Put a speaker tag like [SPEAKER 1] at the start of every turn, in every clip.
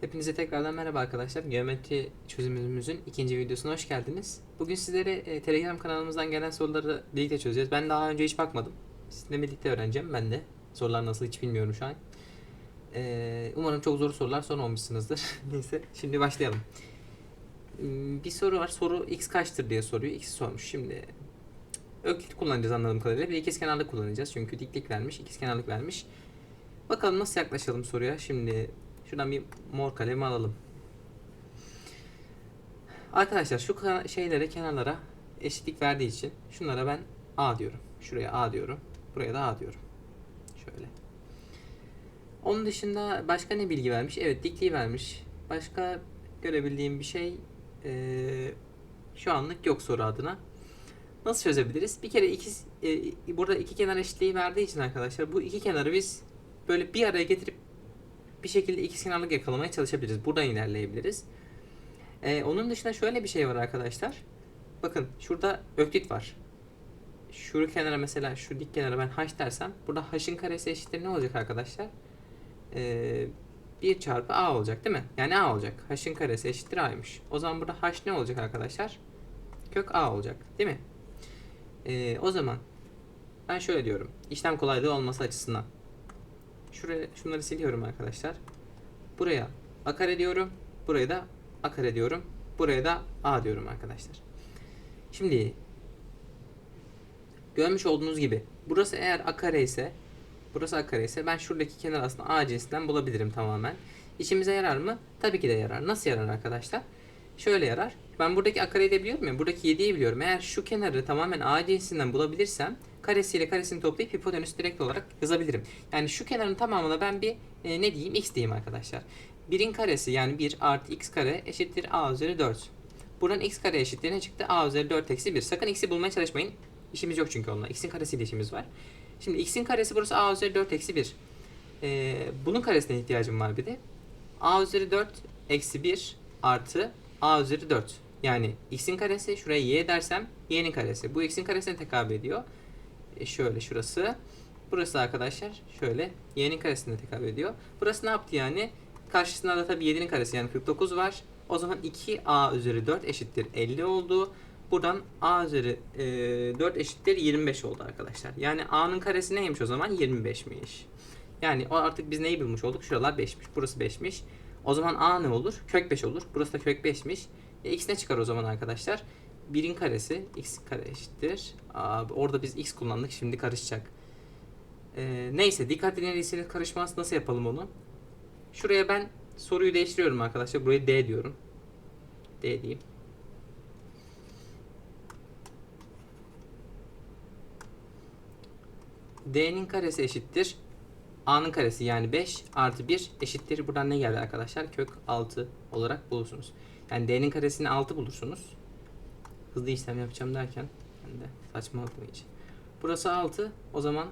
[SPEAKER 1] Hepinize tekrardan merhaba arkadaşlar. Geometri çözümümüzün ikinci videosuna hoş geldiniz. Bugün sizlere e, Telegram kanalımızdan gelen soruları birlikte çözeceğiz. Ben daha önce hiç bakmadım. Sizinle birlikte öğreneceğim ben de. Sorular nasıl hiç bilmiyorum şu an. E, umarım çok zor sorular sormamışsınızdır. Neyse şimdi başlayalım. Hmm, Bir soru var. Soru x kaçtır diye soruyor. X'i sormuş. Şimdi Öklit kullanacağız anladığım kadarıyla. Bir de ikizkenarlık kullanacağız. Çünkü diklik vermiş, ikizkenarlık vermiş. Bakalım nasıl yaklaşalım soruya. Şimdi şuradan bir mor kalemi alalım. Arkadaşlar şu şeylere, kenarlara eşitlik verdiği için şunlara ben A diyorum. Şuraya A diyorum. Buraya da A diyorum. Şöyle. Onun dışında başka ne bilgi vermiş? Evet dikliği vermiş. Başka görebildiğim bir şey eee, şu anlık yok soru adına. Nasıl çözebiliriz? Bir kere iki, e, burada iki kenar eşitliği verdiği için arkadaşlar bu iki kenarı biz böyle bir araya getirip bir şekilde ikizkenarlık yakalamaya çalışabiliriz. Buradan ilerleyebiliriz. Ee, onun dışında şöyle bir şey var arkadaşlar. Bakın şurada öklit var. Şu kenara mesela şu dik kenara ben h dersem burada h'ın karesi eşittir ne olacak arkadaşlar? Ee, 1 çarpı a olacak değil mi? Yani a olacak. h'ın karesi eşittir a'ymış. O zaman burada h ne olacak arkadaşlar? Kök a olacak değil mi? Ee, o zaman ben şöyle diyorum. İşlem kolaylığı olması açısından. Şuraya şunları siliyorum arkadaşlar. Buraya a kare diyorum. Buraya da a kare diyorum. Buraya da a diyorum arkadaşlar. Şimdi görmüş olduğunuz gibi burası eğer a kare ise burası a kare ise ben şuradaki kenar aslında a cinsinden bulabilirim tamamen. İşimize yarar mı? Tabii ki de yarar. Nasıl yarar arkadaşlar? Şöyle yarar. Ben buradaki a kareyi de biliyorum ya. Buradaki 7'yi biliyorum. Eğer şu kenarı tamamen a cinsinden bulabilirsem karesiyle karesini toplayıp hipotenüs direkt olarak yazabilirim. Yani şu kenarın tamamına ben bir e, ne diyeyim x diyeyim arkadaşlar. 1'in karesi yani 1 artı x kare eşittir a üzeri 4. Buradan x kare eşittir ne çıktı? a üzeri 4 eksi 1. Sakın x'i bulmaya çalışmayın. İşimiz yok çünkü onunla. x'in karesiyle işimiz var. Şimdi x'in karesi burası a üzeri 4 eksi 1. E, bunun karesine ihtiyacım var bir de. a üzeri 4 eksi 1 artı a üzeri 4. Yani x'in karesi şuraya y dersem y'nin karesi. Bu x'in karesine tekabül ediyor. E şöyle şurası. Burası arkadaşlar şöyle y'nin karesine tekabül ediyor. Burası ne yaptı yani? Karşısında da tabii 7'nin karesi yani 49 var. O zaman 2a üzeri 4 eşittir 50 oldu. Buradan a üzeri e, 4 eşittir 25 oldu arkadaşlar. Yani a'nın karesi neymiş o zaman? 25'miş. Yani o artık biz neyi bulmuş olduk? Şuralar 5'miş. Burası 5'miş. O zaman a ne olur? Kök 5 olur. Burası da kök 5'miş. E, x ne çıkar o zaman arkadaşlar? 1'in karesi x kare eşittir. Aa, orada biz x kullandık. Şimdi karışacak. Ee, neyse dikkat dinlediyseniz karışmaz. Nasıl yapalım onu? Şuraya ben soruyu değiştiriyorum arkadaşlar. Burayı d diyorum. D diyeyim. D'nin karesi eşittir. A'nın karesi yani 5 artı 1 eşittir. Buradan ne geldi arkadaşlar? Kök 6 olarak bulursunuz. Yani D'nin karesini 6 bulursunuz. Hızlı işlem yapacağım derken ben de saçmaladım iyice. Burası 6. O zaman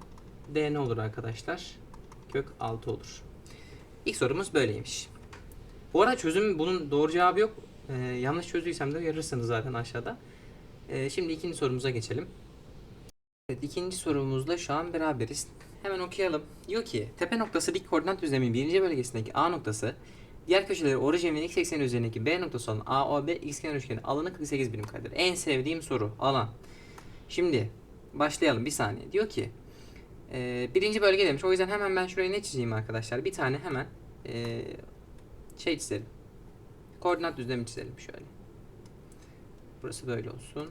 [SPEAKER 1] D ne olur arkadaşlar? Kök 6 olur. İlk sorumuz böyleymiş. Bu arada çözüm bunun doğru cevabı yok. Ee, yanlış çözdüysem de uyarırsınız zaten aşağıda. Ee, şimdi ikinci sorumuza geçelim. Evet, ikinci sorumuzda şu an beraberiz. Hemen okuyalım. Diyor ki tepe noktası dik koordinat düzlemin birinci bölgesindeki A noktası diğer köşeleri orijin ve x ekseni üzerindeki B noktası olan AOB ikizkenar üçgeni alanı 48 birim karedir. En sevdiğim soru alan. Şimdi başlayalım bir saniye. Diyor ki e, birinci bölge demiş. O yüzden hemen ben şuraya ne çizeyim arkadaşlar? Bir tane hemen e, şey çizelim. Koordinat düzlemi çizelim şöyle. Burası böyle olsun.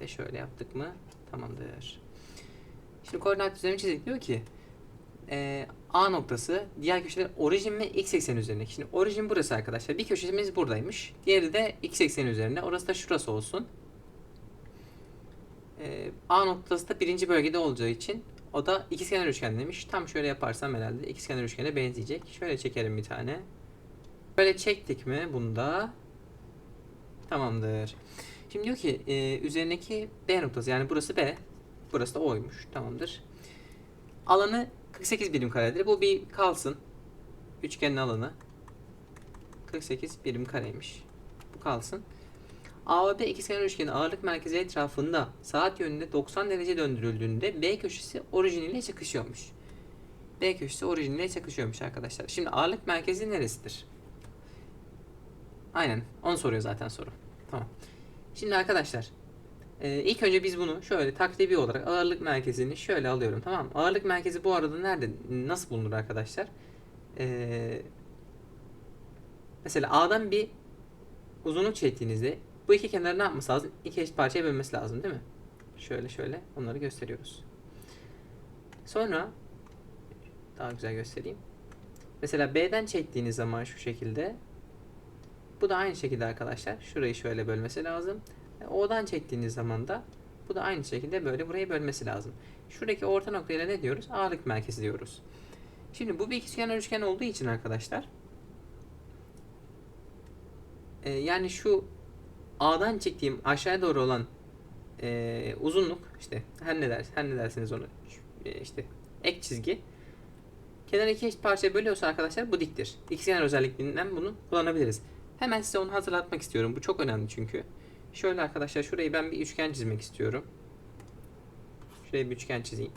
[SPEAKER 1] De şöyle yaptık mı? Tamamdır. Şimdi koordinat düzlemi çizdik. Diyor ki e, A noktası diğer köşeler orijin ve x ekseni üzerindeki. Şimdi orijin burası arkadaşlar. Bir köşemiz buradaymış. Diğeri de x ekseni üzerinde. Orası da şurası olsun. E, A noktası da birinci bölgede olacağı için o da ikizkenar üçgen demiş. Tam şöyle yaparsam herhalde ikizkenar üçgene benzeyecek. Şöyle çekelim bir tane. Böyle çektik mi bunda? Tamamdır. Şimdi diyor ki e, üzerindeki B noktası yani burası B. Burası da O'ymuş. Tamamdır. Alanı 48 birim karedir. Bu bir kalsın. Üçgenin alanı 48 birim kareymiş. Bu kalsın. A ve B ikizkenar üçgenin ağırlık merkezi etrafında saat yönünde 90 derece döndürüldüğünde B köşesi orijin ile çakışıyormuş. B köşesi orijinle çakışıyormuş arkadaşlar. Şimdi ağırlık merkezi neresidir? Aynen. Onu soruyor zaten soru. Tamam. Şimdi arkadaşlar e, ilk önce biz bunu şöyle takribi olarak ağırlık merkezini şöyle alıyorum tamam mı? Ağırlık merkezi bu arada nerede? Nasıl bulunur arkadaşlar? E, mesela A'dan bir uzunluk çektiğinizde bu iki kenarı ne yapması lazım? İki eşit parçaya bölmesi lazım değil mi? Şöyle şöyle onları gösteriyoruz. Sonra daha güzel göstereyim. Mesela B'den çektiğiniz zaman şu şekilde bu da aynı şekilde arkadaşlar. Şurayı şöyle bölmesi lazım. E, O'dan çektiğiniz zaman da bu da aynı şekilde böyle burayı bölmesi lazım. Şuradaki orta noktaya ne diyoruz? Ağırlık merkezi diyoruz. Şimdi bu bir ikizkenar üçgen olduğu için arkadaşlar e, yani şu A'dan çektiğim aşağıya doğru olan e, uzunluk işte her ne ders her ne derseniz onu e, işte ek çizgi kenar iki eşit parçaya bölüyorsa arkadaşlar bu diktir. İkizkenar özelliğinden bunu kullanabiliriz. Hemen size onu hatırlatmak istiyorum. Bu çok önemli çünkü. Şöyle arkadaşlar şurayı ben bir üçgen çizmek istiyorum. Şuraya bir üçgen çizeyim.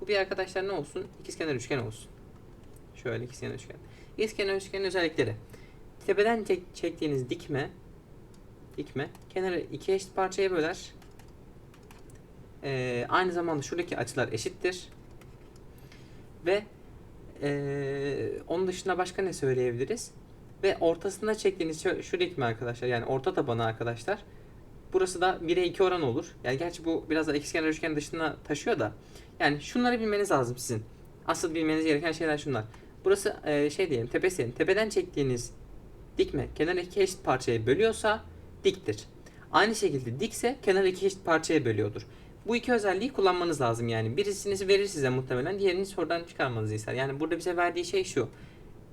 [SPEAKER 1] Bu bir arkadaşlar ne olsun? İkizkenar üçgen olsun. Şöyle ikizkenar üçgen. İkizkenar üçgenin özellikleri. Tepeden çek- çektiğiniz dikme dikme kenarı iki eşit parçaya böler. Ee, aynı zamanda şuradaki açılar eşittir. Ve ee, onun dışında başka ne söyleyebiliriz? Ve ortasında çektiğiniz şu, şu ritmi arkadaşlar yani orta tabanı arkadaşlar. Burası da 1'e 2 oran olur. Yani gerçi bu biraz da ikizkenar üçgen dışına taşıyor da. Yani şunları bilmeniz lazım sizin. Asıl bilmeniz gereken şeyler şunlar. Burası ee, şey diyelim tepesi diyelim. Tepeden çektiğiniz dikme kenar iki eşit parçaya bölüyorsa diktir. Aynı şekilde dikse kenar iki eşit parçaya bölüyordur. Bu iki özelliği kullanmanız lazım yani. Birisini verir size muhtemelen, diğerini sorudan çıkarmanızı ister. Yani burada bize verdiği şey şu.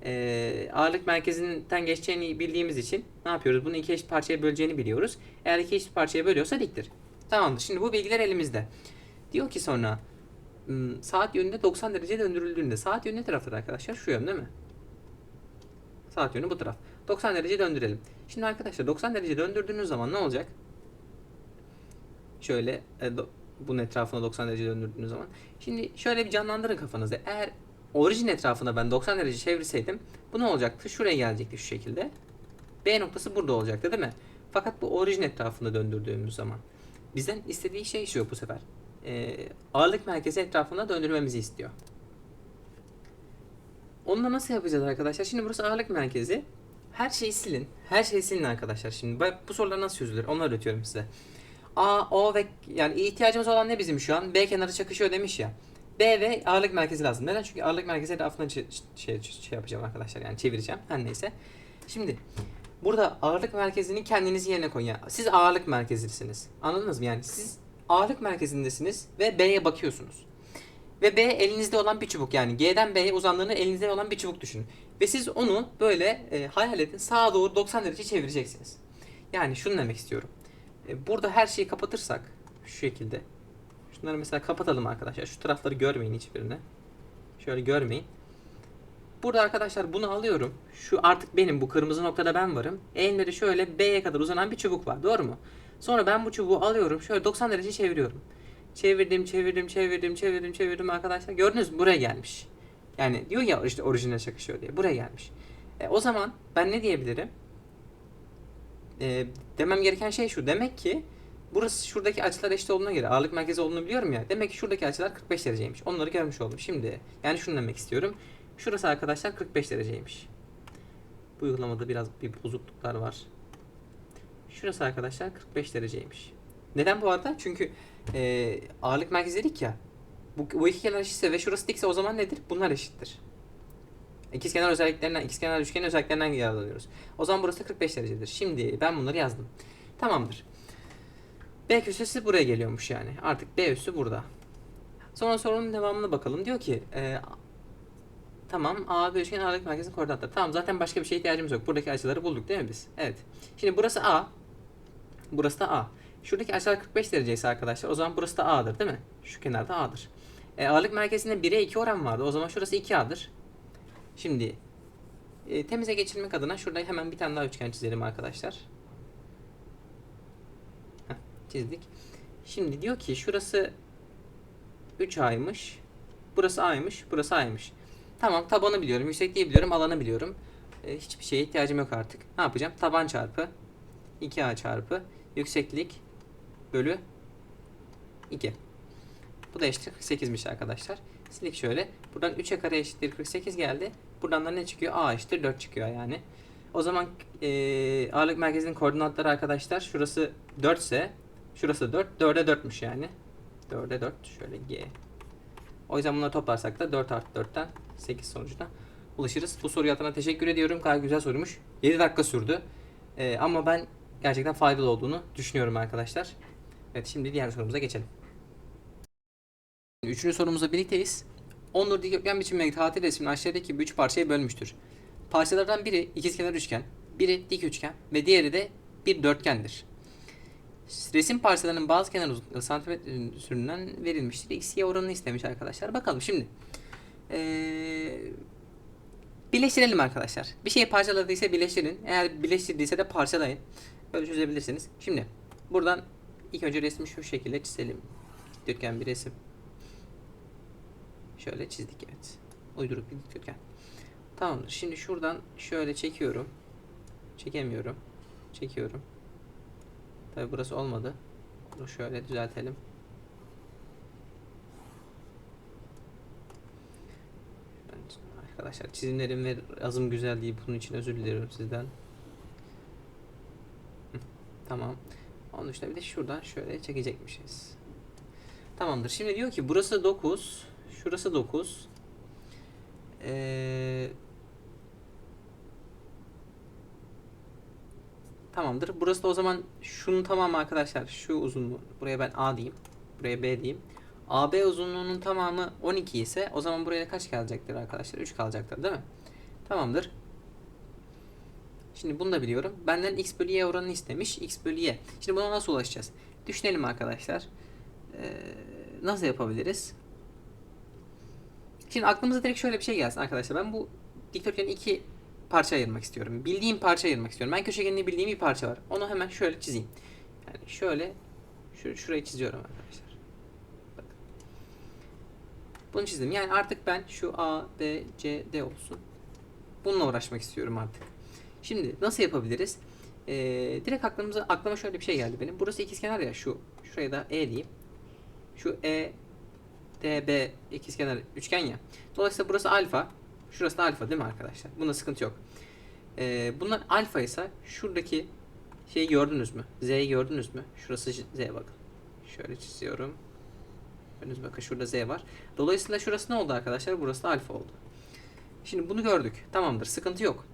[SPEAKER 1] Ee, ağırlık merkezinden geçeceğini bildiğimiz için ne yapıyoruz? Bunu iki eşit parçaya böleceğini biliyoruz. Eğer iki eşit parçaya bölüyorsa diktir. Tamamdır. Şimdi bu bilgiler elimizde. Diyor ki sonra ım, saat yönünde 90 derece döndürüldüğünde saat yönü ne tarafta arkadaşlar? Şu yön değil mi? Saat yönü bu taraf. 90 derece döndürelim. Şimdi arkadaşlar 90 derece döndürdüğünüz zaman ne olacak? Şöyle e, do- bunun etrafına 90 derece döndürdüğünüz zaman. Şimdi şöyle bir canlandırın kafanızda. Eğer orijin etrafına ben 90 derece çevirseydim bu ne olacaktı? Şuraya gelecekti şu şekilde. B noktası burada olacaktı değil mi? Fakat bu orijin etrafında döndürdüğümüz zaman bizden istediği şey şu bu sefer. Ee, ağırlık merkezi etrafında döndürmemizi istiyor. Onunla nasıl yapacağız arkadaşlar? Şimdi burası ağırlık merkezi. Her şeyi silin. Her şeyi silin arkadaşlar. Şimdi bu sorular nasıl çözülür? Onu öğretiyorum size. A, O ve yani ihtiyacımız olan ne bizim şu an? B kenarı çakışıyor demiş ya. B ve ağırlık merkezi lazım. Neden? Çünkü ağırlık merkezi etrafında şey, şey, şey yapacağım arkadaşlar. Yani çevireceğim. Her neyse. Şimdi burada ağırlık merkezini kendiniz yerine koyun. Yani siz ağırlık merkezisiniz. Anladınız mı? Yani siz ağırlık merkezindesiniz ve B'ye bakıyorsunuz. Ve B elinizde olan bir çubuk yani G'den B'ye uzandığını elinizde olan bir çubuk düşünün. Ve siz onu böyle e, hayal edin sağa doğru 90 derece çevireceksiniz. Yani şunu demek istiyorum. E, burada her şeyi kapatırsak şu şekilde. Şunları mesela kapatalım arkadaşlar. Şu tarafları görmeyin hiçbirini. Şöyle görmeyin. Burada arkadaşlar bunu alıyorum. Şu artık benim bu kırmızı noktada ben varım. Elimde şöyle B'ye kadar uzanan bir çubuk var. Doğru mu? Sonra ben bu çubuğu alıyorum. Şöyle 90 derece çeviriyorum. Çevirdim, çevirdim, çevirdim, çevirdim, çevirdim arkadaşlar. Gördünüz mü? Buraya gelmiş. Yani diyor ya işte orijinal çakışıyor diye. Buraya gelmiş. E, o zaman ben ne diyebilirim? E, demem gereken şey şu. Demek ki burası şuradaki açılar eşit olduğuna göre ağırlık merkezi olduğunu biliyorum ya. Demek ki şuradaki açılar 45 dereceymiş. Onları görmüş oldum. Şimdi yani şunu demek istiyorum. Şurası arkadaşlar 45 dereceymiş. Bu uygulamada biraz bir bozukluklar var. Şurası arkadaşlar 45 dereceymiş. Neden bu arada? Çünkü e, ağırlık merkezi dedik ya. Bu, bu iki kenar eşitse ve şurası dikse o zaman nedir? Bunlar eşittir. İkizkenar özelliklerinden, ikizkenar üçgenin özelliklerinden yararlanıyoruz. O zaman burası 45 derecedir. Şimdi ben bunları yazdım. Tamamdır. B köşesi buraya geliyormuş yani. Artık B üssü burada. Sonra sorunun devamına bakalım. Diyor ki e, tamam A bir üçgen ağırlık merkezinin koordinatları. Tamam zaten başka bir şeye ihtiyacımız yok. Buradaki açıları bulduk değil mi biz? Evet. Şimdi burası A. Burası da A. Şuradaki açılar 45 derece ise arkadaşlar o zaman burası da A'dır değil mi? Şu kenarda A'dır. E, ağırlık merkezinde 1'e 2 oran vardı. O zaman şurası 2A'dır. Şimdi e, temize geçirmek adına şurada hemen bir tane daha üçgen çizelim arkadaşlar. Çizdik. Şimdi diyor ki şurası 3A'ymış. Burası A'ymış. Burası A'ymış. Tamam tabanı biliyorum. Yüksekliği biliyorum. Alanı biliyorum. E, hiçbir şeye ihtiyacım yok artık. Ne yapacağım? Taban çarpı 2A çarpı yükseklik bölü 2. Bu da eşittir 48'miş arkadaşlar. Silik şöyle. Buradan 3'e kare eşittir 48 geldi. Buradan da ne çıkıyor? A eşittir 4 çıkıyor yani. O zaman e, ağırlık merkezinin koordinatları arkadaşlar şurası 4 ise şurası 4. 4'e 4'müş yani. 4'e 4 şöyle G. O yüzden bunları toplarsak da 4 artı 4'ten 8 sonucuna ulaşırız. Bu soruyu atana teşekkür ediyorum. Gayet güzel soruymuş. 7 dakika sürdü. E, ama ben gerçekten faydalı olduğunu düşünüyorum arkadaşlar. Evet şimdi diğer sorumuza geçelim. Üçüncü sorumuzla birlikteyiz. Onur dikdörtgen biçimindeki tatil resmini aşağıdaki üç parçaya bölmüştür. Parçalardan biri ikizkenar üçgen, biri dik üçgen ve diğeri de bir dörtgendir. Resim parçalarının bazı kenar uzunlukları santimetre üstünden verilmiştir. X-Y oranını istemiş arkadaşlar. Bakalım şimdi. Ee, birleştirelim arkadaşlar. Bir şeyi parçaladıysa birleştirin. Eğer birleştirdiyse de parçalayın. Böyle çözebilirsiniz. Şimdi buradan ilk önce resmi şu şekilde çizelim. Dikdörtgen bir resim. Şöyle çizdik evet. Uyduruk bir dikdörtgen. Tamamdır. Şimdi şuradan şöyle çekiyorum. Çekemiyorum. Çekiyorum. Tabi burası olmadı. Bunu şöyle düzeltelim. Arkadaşlar çizimlerim ve yazım güzel değil. Bunun için özür diliyorum sizden. Tamam. Onun dışında bir de şuradan şöyle çekecekmişiz. Tamamdır. Şimdi diyor ki burası 9. Şurası 9. Ee, tamamdır. Burası da o zaman şunun tamamı arkadaşlar. Şu uzunluğu. Buraya ben A diyeyim. Buraya B diyeyim. AB uzunluğunun tamamı 12 ise o zaman buraya kaç kalacaktır arkadaşlar? 3 kalacaktır değil mi? Tamamdır. Şimdi bunu da biliyorum. Benden x bölü y oranını istemiş. x bölü y. Şimdi buna nasıl ulaşacağız? Düşünelim arkadaşlar. Ee, nasıl yapabiliriz? Şimdi aklımıza direkt şöyle bir şey gelsin arkadaşlar. Ben bu dikdörtgeni iki parça ayırmak istiyorum. Bildiğim parça ayırmak istiyorum. Ben köşegenini bildiğim bir parça var. Onu hemen şöyle çizeyim. Yani şöyle şu, şurayı çiziyorum arkadaşlar. Bakın. Bunu çizdim. Yani artık ben şu A, B, C, D olsun. Bununla uğraşmak istiyorum artık. Şimdi nasıl yapabiliriz? Ee, direkt aklımıza aklıma şöyle bir şey geldi benim. Burası ikizkenar ya şu. Şuraya da E diyeyim. Şu E DB ikizkenar üçgen ya. Dolayısıyla burası alfa. Şurası da alfa değil mi arkadaşlar? Bunda sıkıntı yok. Ee, bunlar alfa ise şuradaki şeyi gördünüz mü? Z'yi gördünüz mü? Şurası Z bakın. Şöyle çiziyorum. Gördünüz bakın şurada Z var. Dolayısıyla şurası ne oldu arkadaşlar? Burası da alfa oldu. Şimdi bunu gördük. Tamamdır. Sıkıntı yok.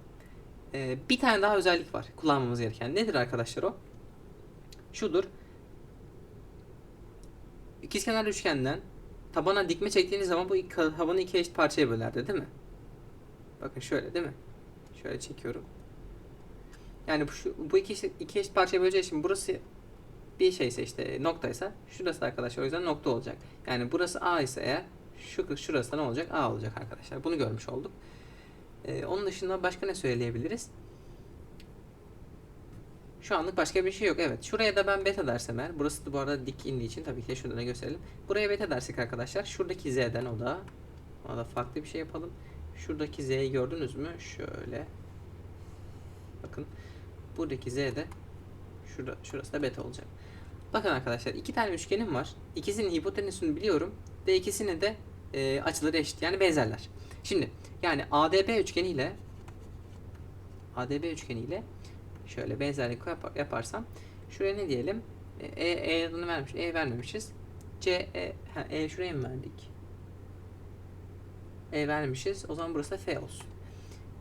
[SPEAKER 1] Ee, bir tane daha özellik var kullanmamız gereken. Nedir arkadaşlar o? Şudur. İkizkenar üçgenden tabana dikme çektiğiniz zaman bu tabanı iki eşit parçaya bölerdi değil mi? Bakın şöyle değil mi? Şöyle çekiyorum. Yani şu, bu iki, iki eşit parçaya böleceği için burası bir şeyse işte noktaysa şurası da arkadaşlar o yüzden nokta olacak. Yani burası A ise eğer şu şurası da ne olacak? A olacak arkadaşlar. Bunu görmüş olduk. Ee, onun dışında başka ne söyleyebiliriz? Şu anlık başka bir şey yok. Evet. Şuraya da ben beta dersem eğer. Burası da bu arada dik indiği için tabii ki de şurada da gösterelim. Buraya beta dersek arkadaşlar. Şuradaki z'den o da. Ona da farklı bir şey yapalım. Şuradaki z'yi gördünüz mü? Şöyle. Bakın. Buradaki z de şurada, şurası da beta olacak. Bakın arkadaşlar iki tane üçgenim var. İkisinin hipotenüsünü biliyorum. Ve ikisinin de e, açıları eşit. Yani benzerler. Şimdi yani ADB üçgeniyle ADB üçgeniyle şöyle benzerlik yap- yaparsam şuraya ne diyelim? E, E adını vermiş. E vermemişiz. C, E, ha, E şuraya mı verdik? E vermişiz. O zaman burası da F olsun.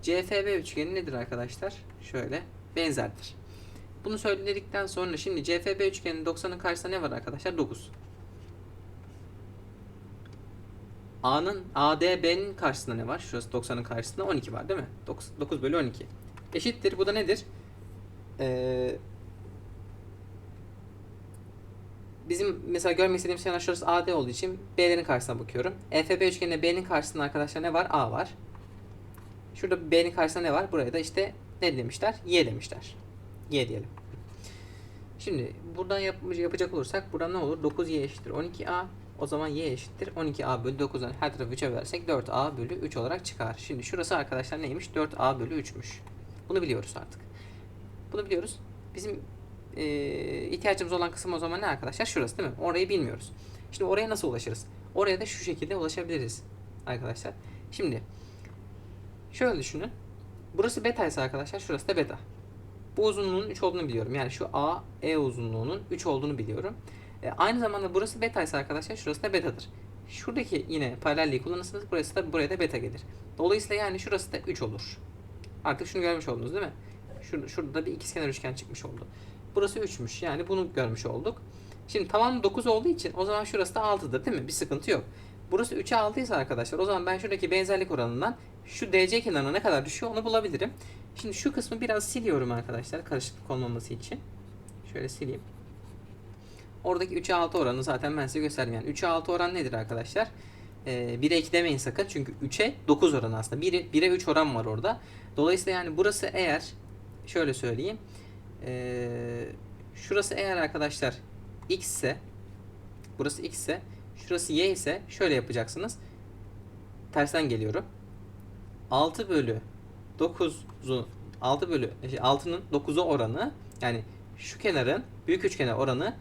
[SPEAKER 1] CFB üçgeni nedir arkadaşlar? Şöyle benzerdir. Bunu söyledikten sonra şimdi CFB üçgeninin 90'ın karşısında ne var arkadaşlar? 9. A'nın ADB'nin karşısında ne var? Şurası 90'ın karşısında 12 var değil mi? 9, 9 bölü 12. Eşittir. Bu da nedir? Ee, bizim mesela görmek istediğimiz kenar şurası AD olduğu için B'lerin karşısına bakıyorum. EFB üçgeninde B'nin karşısında arkadaşlar ne var? A var. Şurada B'nin karşısında ne var? Buraya da işte ne demişler? Y demişler. Y diyelim. Şimdi buradan yap yapacak olursak buradan ne olur? 9Y eşittir 12A O zaman y eşittir 12a bölü 9'dan her tarafı 3'e versek 4a bölü 3 olarak çıkar. Şimdi şurası arkadaşlar neymiş? 4a bölü 3'müş. Bunu biliyoruz artık. Bunu biliyoruz. Bizim e, ihtiyacımız olan kısım o zaman ne arkadaşlar? Şurası değil mi? Orayı bilmiyoruz. Şimdi oraya nasıl ulaşırız? Oraya da şu şekilde ulaşabiliriz arkadaşlar. Şimdi şöyle düşünün. Burası beta ise arkadaşlar şurası da beta. Bu uzunluğun 3 olduğunu biliyorum. Yani şu A, E uzunluğunun 3 olduğunu biliyorum. E, aynı zamanda burası beta ise arkadaşlar şurası da betadır. Şuradaki yine paralelliği kullanırsanız burası da buraya da beta gelir. Dolayısıyla yani şurası da 3 olur. Artık şunu görmüş oldunuz değil mi? Şurada, şurada da bir ikizkenar üçgen çıkmış oldu. Burası 3'müş. Yani bunu görmüş olduk. Şimdi tamam 9 olduğu için o zaman şurası da 6'dır değil mi? Bir sıkıntı yok. Burası 3'e 6 ise arkadaşlar o zaman ben şuradaki benzerlik oranından şu DC kenarına ne kadar düşüyor onu bulabilirim. Şimdi şu kısmı biraz siliyorum arkadaşlar karışıklık olmaması için. Şöyle sileyim. Oradaki 3'e 6 oranı zaten ben size gösterdim. Yani 3'e 6 oran nedir arkadaşlar? Ee, 1'e 2 demeyin sakın. Çünkü 3'e 9 oranı aslında. 1'e 1'e 3 oran var orada. Dolayısıyla yani burası eğer şöyle söyleyeyim. Ee, şurası eğer arkadaşlar x ise burası x ise şurası y ise şöyle yapacaksınız. Tersten geliyorum. 6 bölü 9'u 6 bölü şey, 6'nın 9'a oranı yani şu kenarın büyük üçgener oranı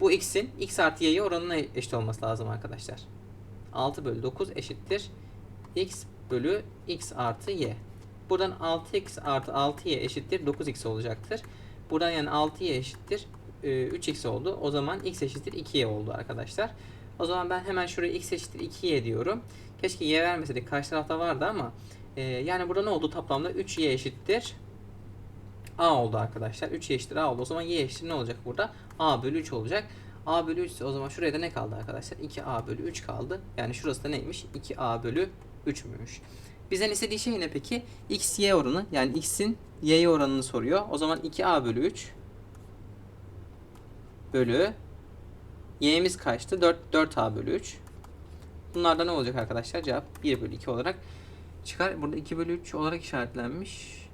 [SPEAKER 1] bu x'in x artı y'ye oranına eşit olması lazım arkadaşlar. 6 bölü 9 eşittir x bölü x artı y. Buradan 6x artı 6y eşittir 9x olacaktır. Buradan yani 6y eşittir e, 3x oldu. O zaman x eşittir 2y oldu arkadaşlar. O zaman ben hemen şuraya x eşittir 2y diyorum. Keşke y vermeseydik. Karşı tarafta vardı ama e, yani burada ne oldu? Toplamda 3y eşittir a oldu arkadaşlar. 3y eşittir a oldu. O zaman y eşittir ne olacak burada? a bölü 3 olacak. a bölü 3 ise o zaman şuraya da ne kaldı arkadaşlar? 2a bölü 3 kaldı. Yani şurası da neymiş? 2a bölü 3'müş. Bizden istediği şey ne peki? x, y oranı. Yani x'in y'ye oranını soruyor. O zaman 2a bölü 3 bölü y'miz kaçtı? 4, 4a bölü 3. Bunlarda ne olacak arkadaşlar? Cevap 1 bölü 2 olarak çıkar. Burada 2 bölü 3 olarak işaretlenmiş.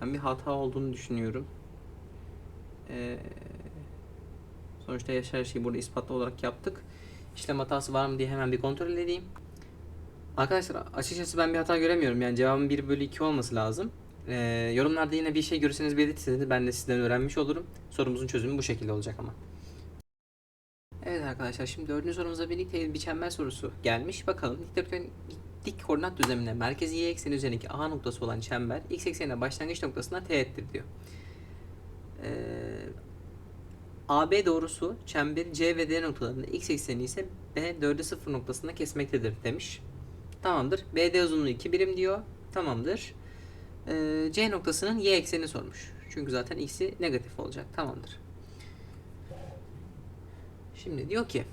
[SPEAKER 1] Ben bir hata olduğunu düşünüyorum. Ee, sonuçta her şeyi burada ispatlı olarak yaptık. İşlem hatası var mı diye hemen bir kontrol edeyim. Arkadaşlar açıkçası ben bir hata göremiyorum. Yani cevabın 1 bölü 2 olması lazım. Ee, yorumlarda yine bir şey görürseniz belirtirseniz ben de sizden öğrenmiş olurum. Sorumuzun çözümü bu şekilde olacak ama. Evet arkadaşlar şimdi dördüncü sorumuza birlikte bir çember sorusu gelmiş. Bakalım dikdörtgen dik koordinat düzleminde merkezi y ekseni üzerindeki A noktası olan çember x eksenine başlangıç noktasına teğettir diyor. Ee, AB doğrusu çemberi C ve D noktalarında x ekseni ise B 4'e 0 noktasında kesmektedir demiş. Tamamdır. BD uzunluğu 2 birim diyor. Tamamdır. Ee, C noktasının y eksenini sormuş. Çünkü zaten x'i negatif olacak. Tamamdır. Şimdi diyor ki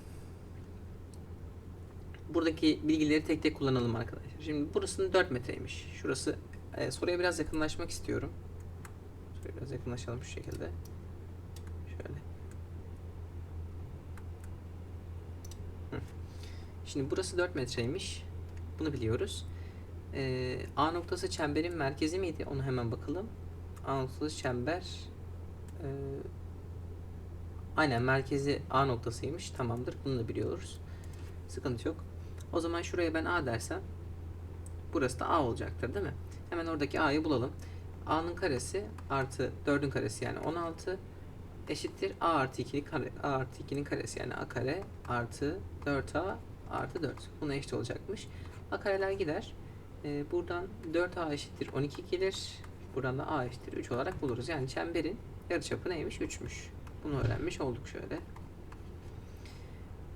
[SPEAKER 1] buradaki bilgileri tek tek kullanalım arkadaşlar. Şimdi burasının 4 metreymiş. Şurası e, soruya biraz yakınlaşmak istiyorum. Soruya biraz yakınlaşalım şu şekilde. Şöyle. Hı. Şimdi burası 4 metreymiş. Bunu biliyoruz. E, A noktası çemberin merkezi miydi? Onu hemen bakalım. A noktası çember e, aynen merkezi A noktasıymış. Tamamdır. Bunu da biliyoruz. Sıkıntı yok. O zaman şuraya ben A dersem burası da A olacaktır değil mi? Hemen oradaki A'yı bulalım. A'nın karesi artı 4'ün karesi yani 16 eşittir A artı 2'nin kare, A artı 2'nin karesi yani A kare artı 4A artı 4. Buna eşit olacakmış. A kareler gider. Ee, buradan 4A eşittir 12 gelir. Buradan da A eşittir 3 olarak buluruz. Yani çemberin yarıçapı neymiş? 3'müş. Bunu öğrenmiş olduk şöyle.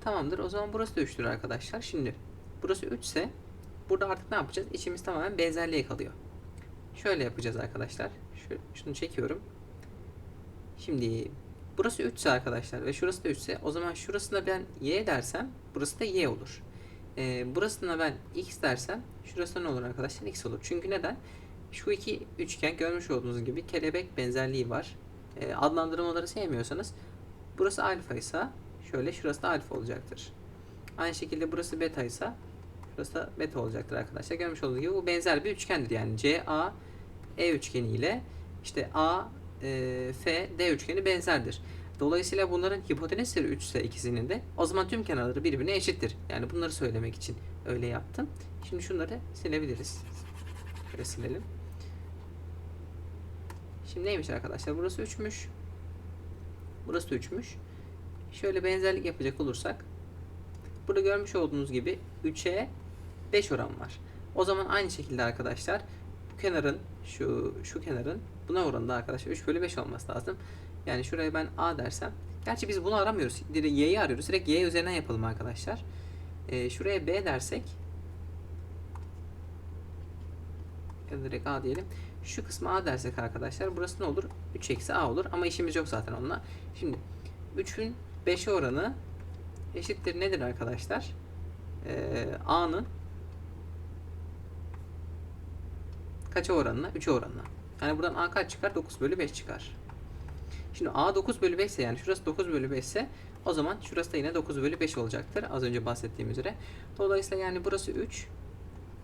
[SPEAKER 1] Tamamdır. O zaman burası da 3'tür arkadaşlar. Şimdi burası 3 ise burada artık ne yapacağız? İçimiz tamamen benzerliğe kalıyor. Şöyle yapacağız arkadaşlar. Şu, şunu çekiyorum. Şimdi burası 3 ise arkadaşlar ve şurası da 3 ise o zaman şurasına ben y dersem burası da y olur. Ee, burasına ben x dersem şurası ne olur arkadaşlar? x olur. Çünkü neden? Şu iki üçgen görmüş olduğunuz gibi kelebek benzerliği var. Ee, adlandırmaları sevmiyorsanız burası alfa ise şöyle şurası da alfa olacaktır. Aynı şekilde burası beta ise şurası da beta olacaktır arkadaşlar. Görmüş olduğunuz gibi bu benzer bir üçgendir. Yani CA E üçgeni ile işte A e, F D üçgeni benzerdir. Dolayısıyla bunların hipotenüsleri 3 ise ikisinin de o zaman tüm kenarları birbirine eşittir. Yani bunları söylemek için öyle yaptım. Şimdi şunları silebiliriz. Şöyle silelim. Şimdi neymiş arkadaşlar? Burası 3'müş. Burası da 3'müş. Şöyle benzerlik yapacak olursak burada görmüş olduğunuz gibi 3'e 5 oran var. O zaman aynı şekilde arkadaşlar bu kenarın şu şu kenarın buna oranında arkadaşlar 3 bölü 5 olması lazım. Yani şuraya ben A dersem. Gerçi biz bunu aramıyoruz. Direkt Y'yi arıyoruz. Direkt Y üzerinden yapalım arkadaşlar. Ee, şuraya B dersek ya direkt A diyelim. Şu kısmı A dersek arkadaşlar burası ne olur? 3 eksi A olur ama işimiz yok zaten onunla. Şimdi 3'ün 5'e oranı eşittir nedir arkadaşlar? Ee, A'nın kaça oranına? 3'e oranına. Yani buradan A kaç çıkar? 9 bölü 5 çıkar. Şimdi A 9 bölü 5 ise yani şurası 9 bölü 5 ise o zaman şurası da yine 9 bölü 5 olacaktır. Az önce bahsettiğim üzere. Dolayısıyla yani burası 3.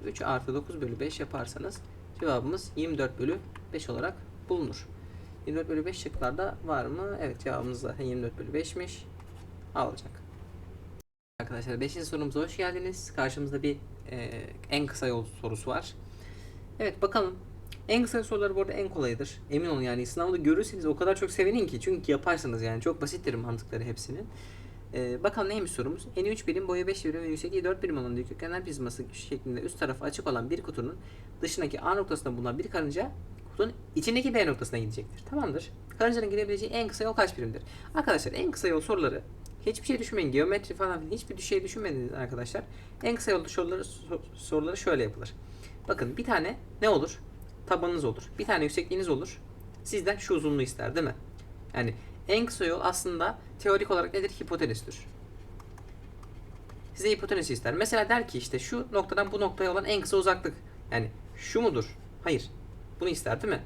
[SPEAKER 1] 3 artı 9 bölü 5 yaparsanız cevabımız 24 bölü 5 olarak bulunur. 24 bölü 5 şıklarda var mı? Evet cevabımız zaten 24 bölü 5'miş. A olacak. Arkadaşlar 5. sorumuza hoş geldiniz. Karşımızda bir e, en kısa yol sorusu var. Evet bakalım. En kısa soruları bu arada en kolayıdır. Emin olun yani sınavda görürseniz o kadar çok sevinin ki. Çünkü yaparsınız yani. Çok basittir mantıkları hepsinin. Ee, bakalım neymiş sorumuz? Eni 3 birim, boyu 5 birim ve yüksekliği 4 birim olan dikdörtgenler prizması şeklinde üst tarafı açık olan bir kutunun dışındaki A noktasında bulunan bir karınca kutunun içindeki B noktasına gidecektir. Tamamdır. Karıncanın gidebileceği en kısa yol kaç birimdir? Arkadaşlar en kısa yol soruları hiçbir şey düşünmeyin. Geometri falan filan hiçbir şey düşünmediniz arkadaşlar. En kısa yol soruları, soruları şöyle yapılır. Bakın bir tane ne olur? Tabanınız olur. Bir tane yüksekliğiniz olur. Sizden şu uzunluğu ister değil mi? Yani en kısa yol aslında teorik olarak nedir? Hipotenüstür. Size hipotenüsü ister. Mesela der ki işte şu noktadan bu noktaya olan en kısa uzaklık. Yani şu mudur? Hayır. Bunu ister değil mi?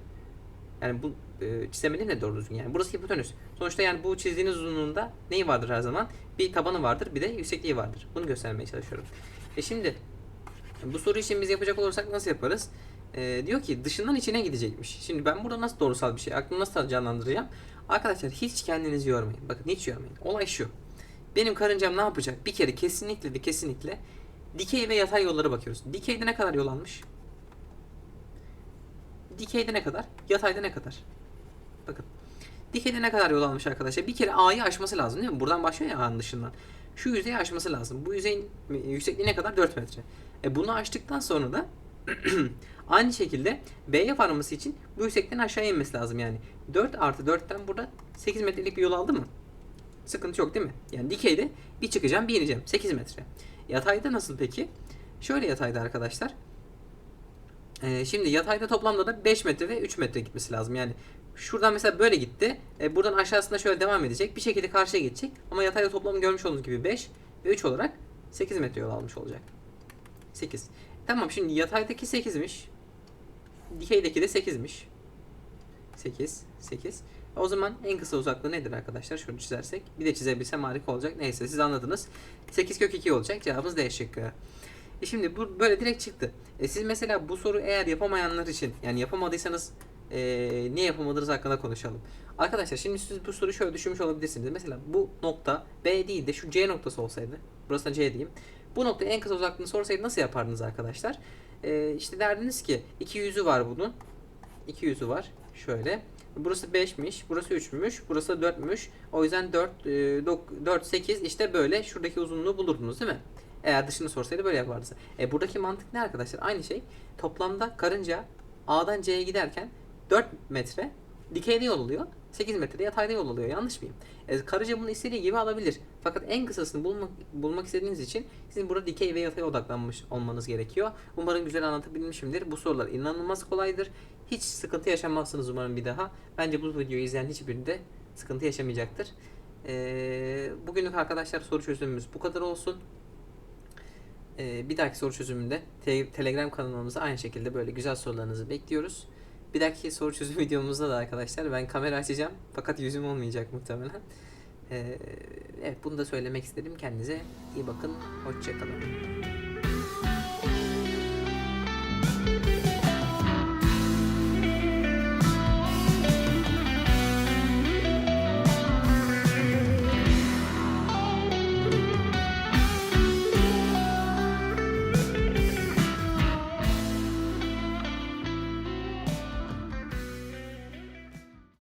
[SPEAKER 1] Yani bu e, çizemedim de doğru düzgün. Yani burası hipotenüs. Sonuçta yani bu çizdiğiniz uzunluğunda neyi vardır her zaman? Bir tabanı vardır, bir de yüksekliği vardır. Bunu göstermeye çalışıyorum. E şimdi bu soru için biz yapacak olursak nasıl yaparız? Ee, diyor ki dışından içine gidecekmiş. Şimdi ben burada nasıl doğrusal bir şey, aklımı nasıl canlandıracağım? Arkadaşlar hiç kendinizi yormayın. Bakın hiç yormayın. Olay şu. Benim karıncam ne yapacak? Bir kere kesinlikle ve kesinlikle dikey ve yatay yollara bakıyoruz. Dikeyde ne kadar yol almış? Dikeyde ne kadar? Yatayda ne kadar? Bakın. Dikeyde ne kadar yol almış arkadaşlar? Bir kere A'yı aşması lazım değil mi? Buradan başlıyor ya A'nın dışından. Şu yüzeyi aşması lazım. Bu yüzeyin yüksekliği ne kadar? 4 metre. E bunu aştıktan sonra da aynı şekilde B'ye varması için bu yüksekliğin aşağıya inmesi lazım yani. 4 artı 4'ten burada 8 metrelik bir yol aldı mı? Sıkıntı yok değil mi? Yani dikeyde bir çıkacağım bir ineceğim. 8 metre. Yatayda nasıl peki? Şöyle yatayda arkadaşlar. Ee, şimdi yatayda toplamda da 5 metre ve 3 metre gitmesi lazım. Yani şuradan mesela böyle gitti. E, buradan aşağısında şöyle devam edecek. Bir şekilde karşıya geçecek. Ama yatayda toplamı görmüş olduğunuz gibi 5 ve 3 olarak 8 metre yol almış olacak. 8. Tamam şimdi yataydaki 8'miş. Dikeydeki de 8'miş. 8, 8. O zaman en kısa uzaklığı nedir arkadaşlar? Şunu çizersek. Bir de çizebilsem harika olacak. Neyse siz anladınız. 8 kök 2 olacak. Cevabımız D şıkkı. E şimdi bu böyle direkt çıktı. E siz mesela bu soru eğer yapamayanlar için yani yapamadıysanız e, niye yapamadınız hakkında konuşalım. Arkadaşlar şimdi siz bu soruyu şöyle düşünmüş olabilirsiniz. Mesela bu nokta B değil de şu C noktası olsaydı. Burası C diyeyim. Bu noktaya en kısa uzaklığını sorsaydı nasıl yapardınız arkadaşlar? Ee, işte derdiniz ki iki yüzü var bunun. İki yüzü var. Şöyle. Burası 5'miş. Burası 3'müş. Burası da 4'müş. O yüzden 4, e, 4, 8 işte böyle şuradaki uzunluğu bulurdunuz değil mi? Eğer dışını sorsaydı böyle yapardınız. E buradaki mantık ne arkadaşlar? Aynı şey. Toplamda karınca A'dan C'ye giderken 4 metre dikeyde yol alıyor. 8 metrede yatayda yol alıyor. Yanlış mıyım? E, karıca bunu istediği gibi alabilir. Fakat en kısasını bulmak, bulmak istediğiniz için sizin burada dikey ve yataya odaklanmış olmanız gerekiyor. Umarım güzel anlatabilmişimdir. Bu sorular inanılmaz kolaydır. Hiç sıkıntı yaşamazsınız umarım bir daha. Bence bu videoyu izleyen hiçbiri de sıkıntı yaşamayacaktır. E, bugünlük arkadaşlar soru çözümümüz bu kadar olsun. E, bir dahaki soru çözümünde te- Telegram kanalımıza aynı şekilde böyle güzel sorularınızı bekliyoruz. Bir dahaki soru çözüm videomuzda da arkadaşlar ben kamera açacağım. Fakat yüzüm olmayacak muhtemelen. Ee, evet bunu da söylemek istedim. Kendinize iyi bakın. Hoşçakalın.